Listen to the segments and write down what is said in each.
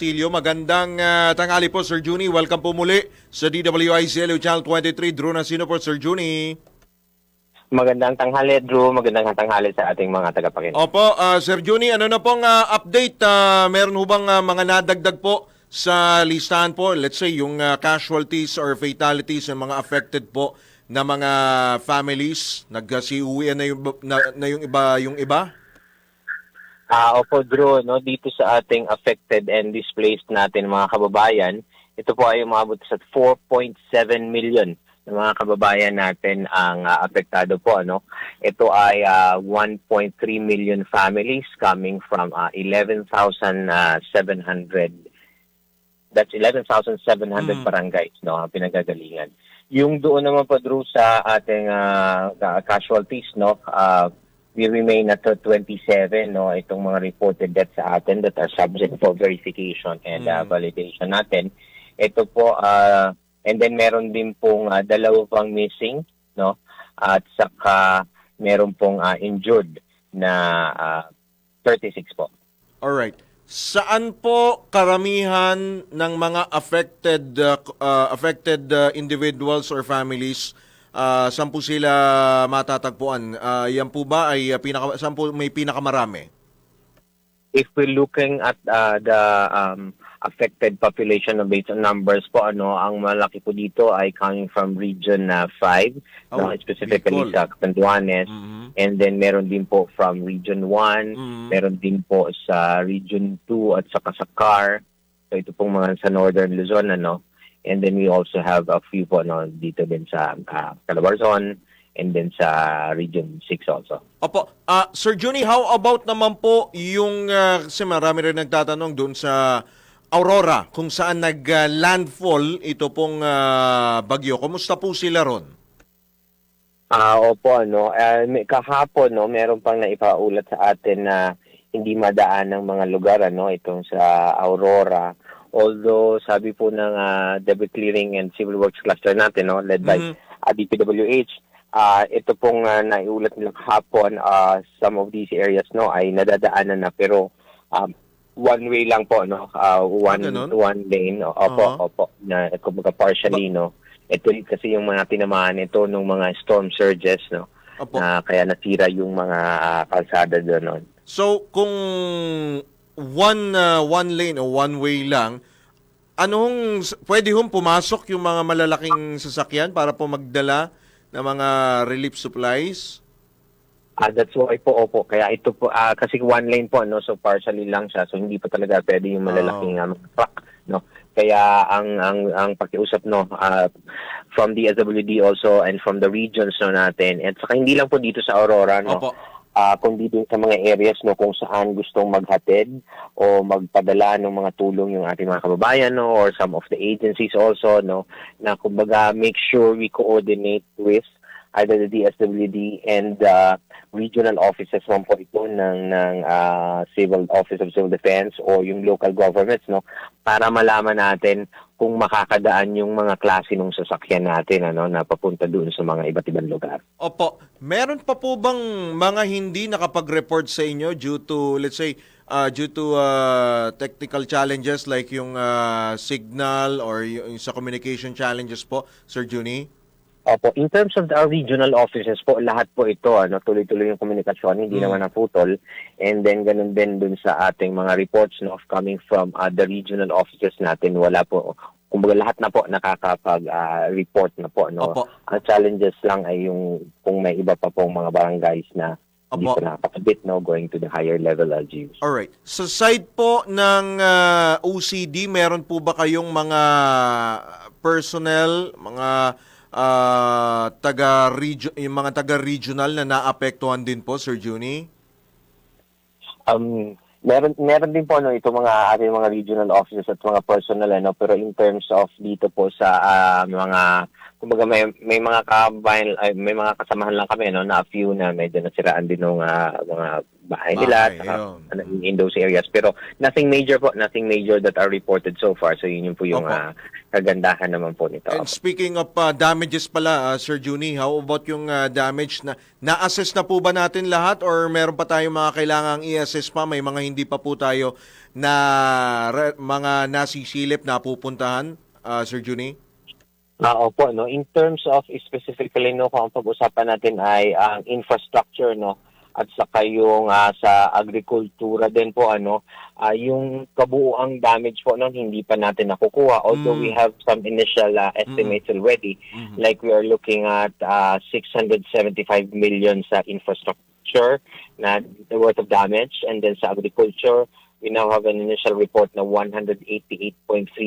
Castillo. Magandang ah, tanghali po, Sir Juni. Welcome po muli sa DWICLU Channel 23. Drew Nasino po, Sir Juni. Magandang tanghali, Drew. Magandang tanghali sa ating mga tagapakinig. Opo, ah, Sir Juni, ano na pong ah, update? Ah, meron ho bang ah, mga nadagdag po sa listahan po? Let's say yung ah, casualties or fatalities ng mga affected po na mga families. Nagkasiuwi na yung, na, na yung iba yung iba? Ah, opo, Drew, no, dito sa ating affected and displaced natin mga kababayan, ito po ay umabot sa 4.7 million ng mga kababayan natin ang ah, apektado po ano. Ito ay ah, 1.3 million families coming from ah, 11,700 that's 11,700 Mm. barangays no ang pinagagalingan. Yung doon naman po Drew sa ating ah, casualties no ah, we remain at uh, 27 no itong mga reported deaths sa atin that are subject for verification and uh, Mm. validation natin ito po uh, and then meron din pong uh, dalawa pang missing no at saka meron pong uh, injured na uh, 36 po Alright. Saan po karamihan ng mga affected uh, uh, affected uh, individuals or families uh, saan po sila matatagpuan? Uh, yan po ba ay uh, pinaka saan po may pinakamarami? if we're looking at uh, the um, affected population of based on numbers po ano ang malaki po dito ay coming from region uh, 5 Oh, no, specifically Bicol. sa Catanduanes Mhm. and then meron din po from region 1 Mhm. meron din po sa region 2 at sa CAR so ito pong mga sa northern Luzon ano and then we also have a few po no dito din sa uh, Calabarzon and then sa region 6 also Opo. Ah, Sir Juni, how about naman po yung uh, kasi marami rin nagtatanong doon sa Aurora kung saan nag-landfall ito pong ah, bagyo. Kumusta po sila ron? Ah, opo, ano. Eh, may- kahapon, no, meron pang naipaulat sa atin na hindi madaan ng mga lugar, ano, itong sa Aurora. Although, sabi po ng ah, debit clearing and civil works cluster natin, no, led by Mhm. ah, DPWH, ah, ito pong ah, naiulat nila kahapon, ah, some of these areas, no, ay nadadaanan na, pero um, one way lang po, no, ah, one, ganun? one lane, no, opo, Ah. opo, na kumbaga partially, no. Ito kasi yung mga tinamaan ito ng mga storm surges, no, Opo. na kaya nasira yung mga ah, kalsada doon. no. So, kung one uh, one lane o one way lang, anong pwede hong pumasok yung mga malalaking sasakyan para po magdala ng mga relief supplies? Ah, that's why po, opo. Kaya ito po, ah, kasi one lane po, no, so partially lang siya. So hindi pa talaga pwede yung malalaking Oh. mga truck, no. Kaya ang ang ang pakiusap no ah, from the SWD also and from the regions no natin at saka hindi lang po dito sa Aurora no Opo. Ah kundi din sa mga areas no kung saan gustong maghatid o magpadala ng mga tulong yung ating mga kababayan no or some of the agencies also no na kumbaga make sure we coordinate with either the DSWD and the regional offices man po ito ng ng ah, Civil Office of Civil Defense o yung local governments no para malaman natin kung makakadaan yung mga klase ng sasakyan natin ano na papunta doon sa mga iba't ibang lugar. Opo. Meron pa po bang mga hindi nakapag-report sa inyo due to, let's say, uh, due to uh, technical challenges like yung uh, signal or yung sa communication challenges po, Sir Juni? Opo, in terms of our regional offices po, lahat po ito, ano, tuloy-tuloy yung komunikasyon, hindi Mm. naman naputol. And then, ganun din dun sa ating mga reports no, of coming from uh, the regional offices natin, wala po, kumbaga lahat na po nakakapag-report na po. No? Opo. Ang challenges lang ay yung kung may iba pa pong mga barangays na hindi Opo. po nakakabit, no, going to the higher level LGUs. Alright. Sa side po ng uh, OCD, meron po ba kayong mga personnel, mga uh, taga yung mga taga-regional na naapektuhan din po, Sir Juni? Um, meron meron din po no ito mga ating mga regional offices at mga personnel ano pero in terms of dito po sa ah, mga kumbaga may may mga kabayan ay, may mga kasamahan lang kami no na a few na medyo nasiraan din ng mga bahay nila Bahay, saka, ano, in those areas pero nothing major po nothing major that are reported so far so yun yung po yung Opo. ah, kagandahan naman po nito And speaking of uh, damages pala, uh, Sir Juni, how about yung uh, damage na na-assess na po ba natin lahat or meron pa tayong mga kailangang i-assess pa? May mga hindi pa po tayo na re- mga nasisilip na pupuntahan, uh, Sir Juni? Ah, opo, no. In terms of specifically no, kung ang pag-usapan natin ay ang infrastructure no at saka yung ah, sa agrikultura din po ano, ah, yung kabuuang damage po noon hindi pa natin nakukuha. Although Mm. we have some initial ah, estimates already like we are looking at uh, 675 million sa infrastructure na worth of damage and then sa agriculture we now have an initial report na 188.3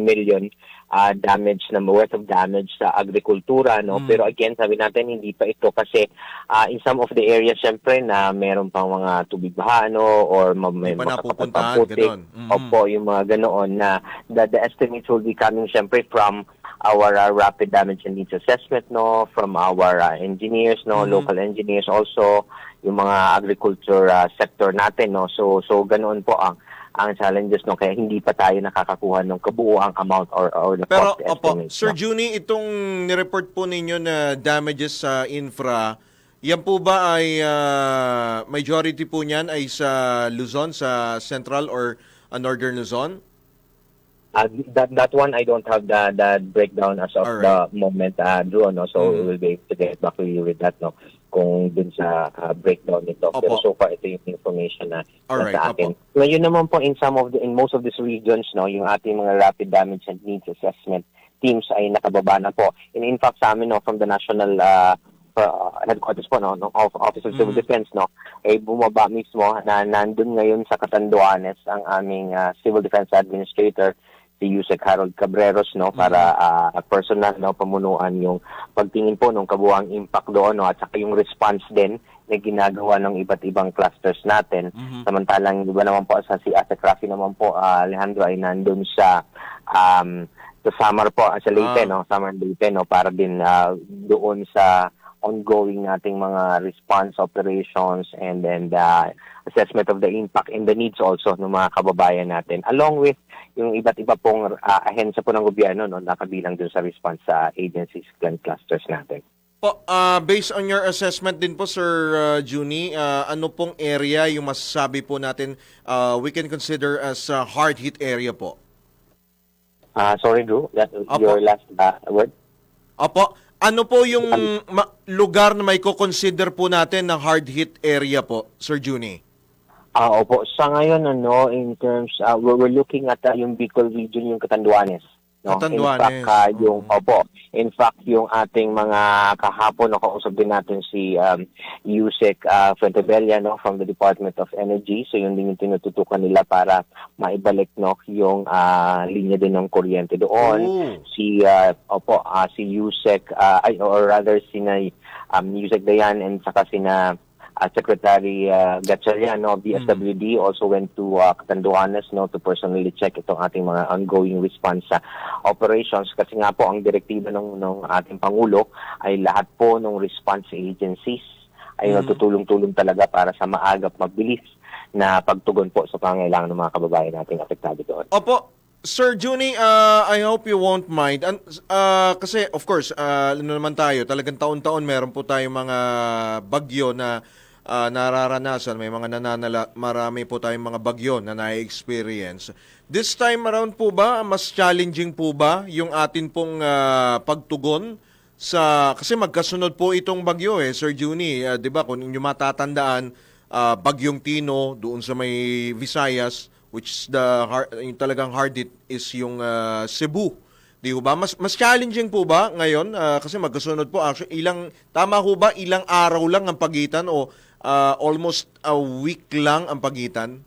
million uh, damage na worth of damage sa agrikultura no Mm. pero again sabi natin hindi pa ito kasi uh, in some of the areas syempre na meron pang mga tubig baha no or ma- may Hindi pa makatapat napupuntahan, pang putik. ganun. Mhm. Opo, yung mga ganoon na the, the estimates will be coming syempre from our uh, rapid damage and needs assessment no from our uh, engineers no Mhm. local engineers also yung mga agriculture uh, sector natin no so so ganoon po ang ang challenges no kaya hindi pa tayo nakakakuha ng kabuuang amount or or the Pero, cost opo, estimate Sir no? Juni, itong nireport po ninyo na damages sa infra, yan po ba ay uh, majority po niyan ay sa Luzon, sa Central or uh, Northern Luzon? Uh, that that one I don't have the the breakdown as of Alright. the moment uh, Drew no so Mhm. we will be able to get back to you with that no kung dun sa uh, breakdown nito. Pero Opo. so far ito yung information na Alright, nasa akin. Ngayon naman po in some of the in most of these regions no yung ating mga rapid damage and needs assessment teams ay nakababa na po. And in fact sa amin no from the national uh, uh, headquarters po no, no of Office of Civil Mhm. Defense no ay bumaba mismo na nandun ngayon sa Catanduanes ang aming uh, Civil Defense Administrator si Yusek Harold Cabreros no para ah, personal no pamunuan yung pagtingin po ng kabuang impact doon no at saka yung response din na ginagawa ng iba't ibang clusters natin Mhm. samantalang di ba naman po sa si Ate Rafi naman po ah, Alejandro ay nandun sa um sa Samar po ah, sa Leyte Ah. no Samar Leyte no para din ah, doon sa ongoing nating mga response operations and then the assessment of the impact and the needs also ng mga kababayan natin along with yung iba't iba pong uh, ahensya po ng gobyerno no nakabilang dun sa response sa agencies and clusters natin. Po, ah, based on your assessment din po, Sir uh, Juni, ah, ano pong area yung masasabi po natin ah, we can consider as a hard-hit area po? Ah, sorry Drew, that Opo. your last uh, word. Opo, ano po yung lugar na may ko-consider po natin na hard-hit area po, Sir Juni? Ah, opo. Sa ngayon ano in terms uh, we're, we're looking at uh, yung Bicol region yung Catanduanes. No? In fact, ah, yung Mm. opo. In fact, yung ating mga kahapon nakausap din natin si um, Yusek uh, Fuentebella no from the Department of Energy. So yun din yung tinututukan nila para maibalik no yung ah, linya din ng kuryente doon. Oh. si uh, opo ah, si Yusek uh, or rather si na um, Yusek Dayan and saka si na uh, Secretary uh, Gatchalian no, of DSWD also went to uh, Catanduanes no, to personally check itong ating mga ongoing response sa operations kasi nga po ang direktiba ng, ng ating Pangulo ay lahat po ng response agencies ay Mhm. natutulong-tulong talaga para sa maagap mabilis na pagtugon po sa pangailangan ng mga kababayan nating apektado doon. Opo, Sir Juni, uh, I hope you won't mind. An- uh, kasi of course, uh, ano naman tayo, talagang taon-taon meron po tayong mga bagyo na uh, nararanasan. May mga nananala, marami po tayong mga bagyo na na-experience. This time around po ba, mas challenging po ba yung atin pong uh, pagtugon sa kasi magkasunod po itong bagyo eh Sir Juni, uh, 'di ba? Kung inyo matatandaan, uh, bagyong Tino doon sa may Visayas which the har- yung talagang hard hit is yung uh, Cebu. Di ba? Mas mas challenging po ba ngayon uh, kasi magkasunod po actually ilang tama ho ba ilang araw lang ang pagitan o uh, almost a week lang ang pagitan?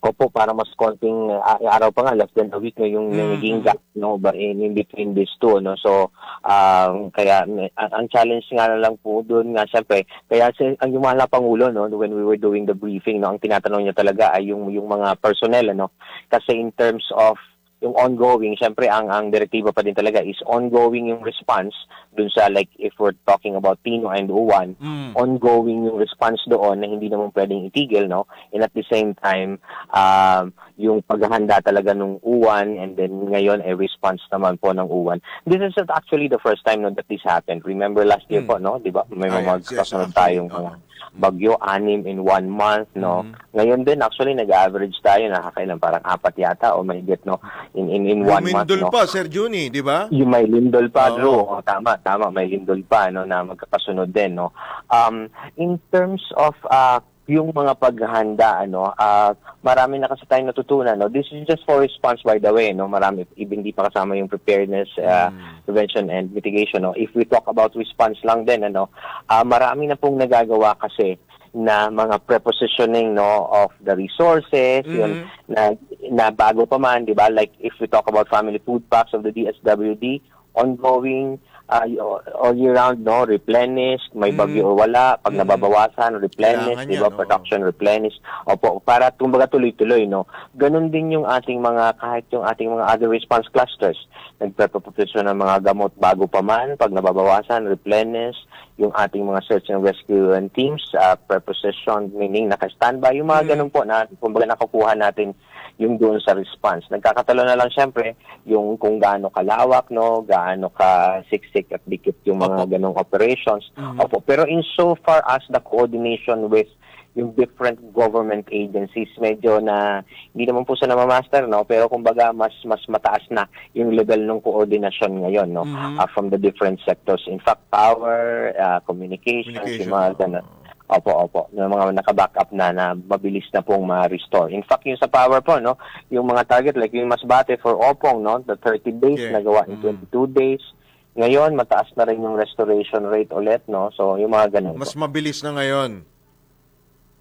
Opo, para mas konting uh, araw pa nga, less than a week na yung Mm. naging gap no, ba, in, in between these two. No? So, um, kaya ang, ang challenge nga na lang po doon nga, syempre, kaya si, ang yung mga Pangulo, no, when we were doing the briefing, no, ang tinatanong niya talaga ay yung, yung mga personnel. Ano? Kasi in terms of yung ongoing, syempre ang ang direktiba pa din talaga is ongoing yung response dun sa like if we're talking about Tino and Uwan, Mm. ongoing yung response doon na hindi naman pwedeng itigil, no? And at the same time, um, yung paghahanda talaga nung Uwan and then ngayon ay response naman po ng Uwan. This is actually the first time no, that this happened. Remember last year Mm. po, no? Di ba? May Ah, mga yes, yes, kasunod tayong mga bagyo, anim in one month, no? Mhm. Ngayon din, actually, nag-average tayo, nakakailan, parang apat yata o mahigit, no? In, in, in one month, Lumindol no? pa, Sir Juni, di ba? Yung may lindol pa, Oo. Drew. Tama, tama. May lindol pa, no, na magkakasunod din, no. Um, in terms of uh, yung mga paghahanda, ano, uh, marami na kasi tayong natutunan, no. This is just for response, by the way, no. Marami, even di pa kasama yung preparedness, uh, Mm. prevention and mitigation, no. If we talk about response lang din, ano, uh, marami na pong nagagawa kasi na mga prepositioning no of the resources yun Mhm. na na bago pa man, 'di ba? Like if we talk about family food packs of the DSWD, ongoing uh, all year round, no, replenish, may Mhm. bagyo o wala, pag Mhm. nababawasan, replenish, 'di ba? oo. Production, replenish. Opo, para kumbaga tuloy-tuloy, no. Ganon din yung ating mga kahit yung ating mga other response clusters. Nagpe-proposisyon ng mga gamot bago pa man, pag nababawasan, replenish, yung ating mga search and rescue and teams, uh, preposition, meaning naka-standby, yung mga Mhm. ganun po na kumbaga nakukuha natin yung doon sa response. Nagkakatalo na lang siyempre yung kung gaano kalawak, no, gaano ka siksik at dikit yung mga Opo. ganong operations. Mhm. Opo, pero in so far as the coordination with yung different government agencies medyo na hindi naman po sa namamaster no pero kumbaga mas mas mataas na yung level ng koordinasyon ngayon no Mhm. uh, from the different sectors in fact power uh, communications Communication. yung mga ganun Opo, opo. Yung mga naka-backup na na mabilis na pong ma-restore. In fact, yung sa power po, no, yung mga target like yung Masbate for Opong, no, the 30 days Yeah. nagawa in Mm. 22 days. Ngayon, mataas na rin yung restoration rate ulit, no. So, yung mga ganun. Mas po. mabilis na ngayon.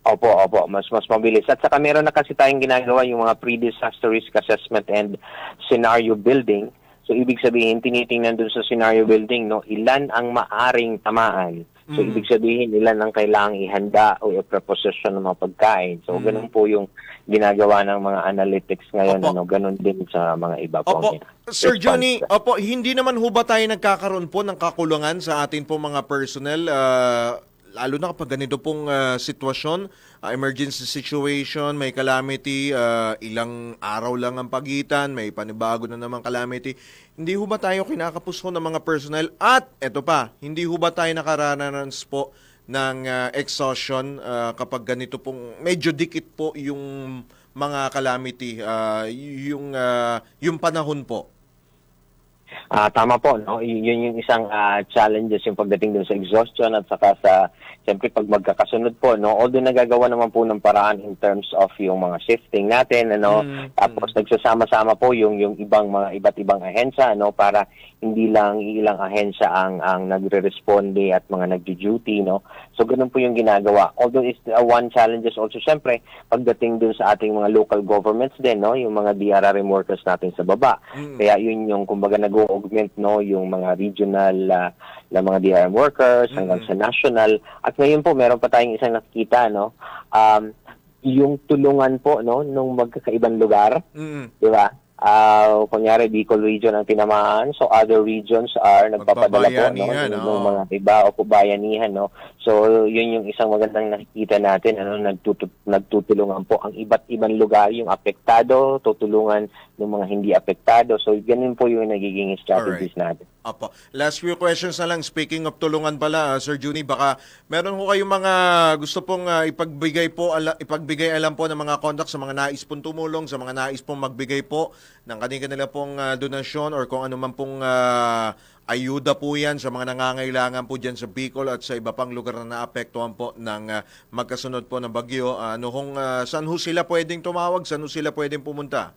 Opo, opo, mas mas mabilis. At saka meron na kasi tayong ginagawa yung mga pre-disaster risk assessment and scenario building. So ibig sabihin tinitingnan dun sa scenario building no, ilan ang maaring tamaan. So Mm. ibig sabihin ilan ang kailangang ihanda o i-preposition ng mga pagkain. So Mm. ganun po yung ginagawa ng mga analytics ngayon Opo. ano, ganun din sa mga iba po. Opo. Sir Response. Johnny, opo, hindi naman ho ba tayo nagkakaroon po ng kakulangan sa atin po mga personnel, ah, lalo na kapag ganito pong ah, sitwasyon, ah, emergency situation, may calamity, ah, ilang araw lang ang pagitan, may panibago na naman calamity. Hindi ho ba tayo kinakapos ho ng mga personnel? At eto pa, hindi ho ba tayo nakarananas po ng ah, exhaustion ah, kapag ganito pong medyo dikit po yung mga calamity, y- yung ah, yung panahon po. Ah, tama po, no? Y- Yun yung isang ah, challenges yung pagdating dun sa exhaustion at saka sa siyempre pag magkakasunod po, no? Although nagagawa naman po ng paraan in terms of yung mga shifting natin, ano? Mm, Tapos nagsasama-sama po yung yung ibang mga iba't ibang ahensya, no? Para hindi lang ilang ahensya ang ang nagre-responde at mga nagdi-duty, no? So ganun po yung ginagawa. Although is uh, one challenges also syempre pagdating dun sa ating mga local governments din, no? Yung mga DRRM workers natin sa baba. Mm. Kaya yun yung kumbaga nag-augment no yung mga regional ah, na mga DRM workers hanggang Mhm. sa national at ngayon po meron pa tayong isang nakikita no um yung tulungan po no nung magkakaibang lugar Mm. di ba Ah, kunyari Bicol region ang tinamaan. So other regions are nagpapadala po no? ng, mga iba o bayanihan no? So yun yung isang magandang nakikita natin ano? Nagtutu- nagtutulungan po ang iba't ibang lugar yung apektado tutulungan ng mga hindi apektado. So ganun po yung nagiging strategies natin Apo. Last few questions na lang. Speaking of tulungan pala, uh, Sir Juni, baka meron ko kayong mga gusto pong uh, ipagbigay po, ala, ipagbigay alam po ng mga contact sa mga nais pong tumulong, sa mga nais pong magbigay po ng kanila pong uh, donasyon or kung ano man pong uh, ayuda po yan sa mga nangangailangan po dyan sa Bicol at sa iba pang lugar na naapektuhan po ng uh, magkasunod po ng bagyo. Uh, ano kung uh, saan ho sila pwedeng tumawag, saan ho sila pwedeng pumunta?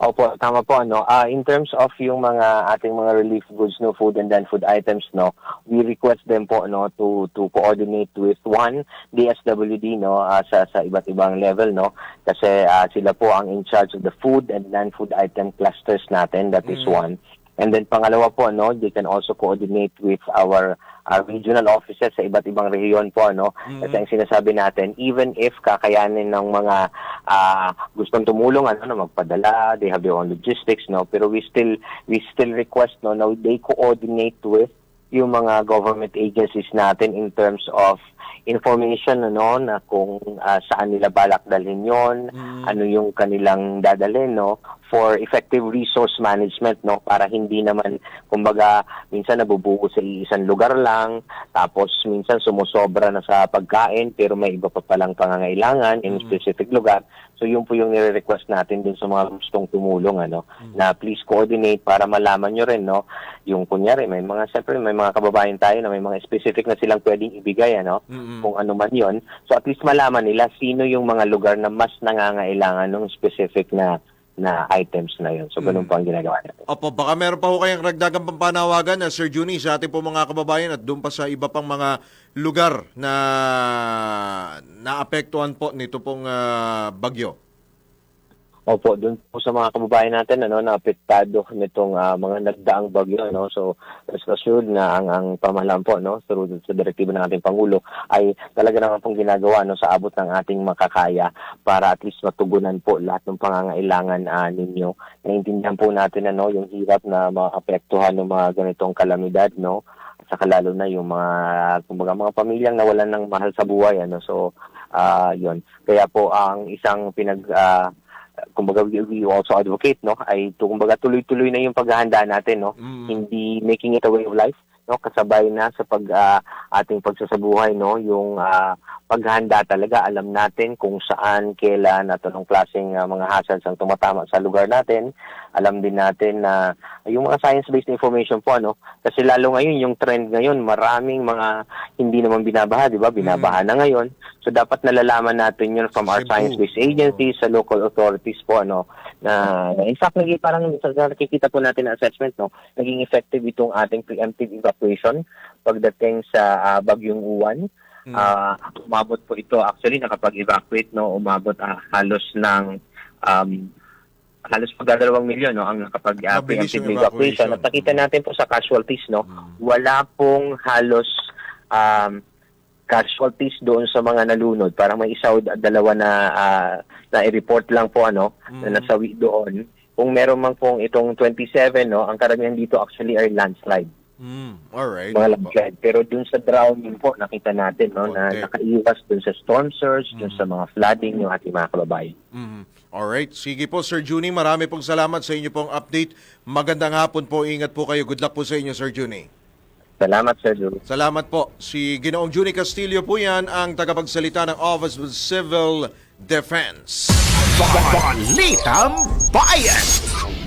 Opo, tama po ano. Ah, in terms of yung mga ating mga relief goods no food and non-food items no, we request them po no to to coordinate with one DSWD no ah, sa sa iba't ibang level no kasi ah, sila po ang in charge of the food and non-food item clusters natin that is Mm. one. And then pangalawa po, no, they can also coordinate with our our regional offices sa iba't ibang rehiyon po, no. Kasi ang sinasabi natin, even if kakayanin ng mga ah, gustong tumulong, ano, na magpadala, they have their own logistics, no, pero we still we still request, no, na they coordinate with yung mga government agencies natin in terms of information ano na kung ah, saan nila balak dalhin yon ano yung kanilang dadalhin no for effective resource management no para hindi naman kumbaga minsan nabubuo sa isang lugar lang tapos minsan sumusobra na sa pagkain pero may iba pa palang pangangailangan in specific lugar. So yun po yung nire-request natin dun sa mga gustong tumulong ano na please coordinate para malaman nyo rin no yung kunyari may mga siyempre may mga kababayan tayo na may mga specific na silang pwedeng ibigay ano kung ano man yon so at least malaman nila sino yung mga lugar na mas nangangailangan ng specific na na items na yun. So ganun po ang ginagawa natin. Opo, baka meron pa ho kayong ragdagang pampanawagan na Sir Juni sa ating po mga kababayan at doon pa sa iba pang mga lugar na naapektuhan po nito pong ah, bagyo. Opo, dun po sa mga kababayan natin ano na apektado nitong ah, mga nagdaang bagyo no. So rest assured na ang ang pamahalaan po no through sa direktiba ng ating pangulo ay talaga naman pong ginagawa no sa abot ng ating makakaya para at least matugunan po lahat ng pangangailangan ah, ninyo. Naintindihan po natin ano yung hirap na maapektuhan ng mga ganitong kalamidad no saka lalo na yung mga kumbaga mga pamilyang nawalan ng mahal sa buhay ano so ah yon kaya po ang isang pinag ah, kumbaga we, we also advocate no? Ay to, kumbaga tuloy-tuloy na yung paghahanda natin no? Mm. hindi making it a way of life no? Kasabay na sa pag ah, ating pagsasabuhay no? Yung ah, paghahanda talaga. Alam natin kung saan kailan at anong klaseng ah, mga hazards ang tumatama sa lugar natin alam din natin na yung mga science-based information po ano kasi lalo ngayon yung trend ngayon maraming mga hindi naman binabaha di ba? Binabaha na ngayon. So dapat nalalaman natin yun from our science-based agencies sa local authorities po ano na, na in fact naging parang nakikita po natin na assessment no naging effective itong ating preemptive evacuation pagdating sa ah, bagyong Uwan. Mm. Ah, umabot po ito actually nakapag-evacuate no umabot ah, halos ng um, halos pagdadalawang milyon no ang nakapag uh, Mabilis preemptive yung evacuation. At nakita natin po sa casualties no Mm. wala pong halos um, casualties doon sa mga nalunod. Parang may isa o dalawa na uh, na i-report lang po ano na Mm. nasawi doon. Kung meron man pong itong 27 no, ang karamihan dito actually are landslide, Mm. All right. mga landslide. Pero doon sa drowning po nakita natin no na Okay. nakaiwas doon sa storm surge, doon sa mga flooding yung ating mga kababayan. Mhm. Alright. Sige po, Sir Juni. Marami pong salamat sa inyo pong update. Magandang hapon po. Ingat po kayo. Good luck po sa inyo, Sir Juni. Salamat Sir Drew. Salamat po. Si Ginoong Juni Castillo po yan, ang tagapagsalita ng Office of Civil Defense. Balitang Bayan!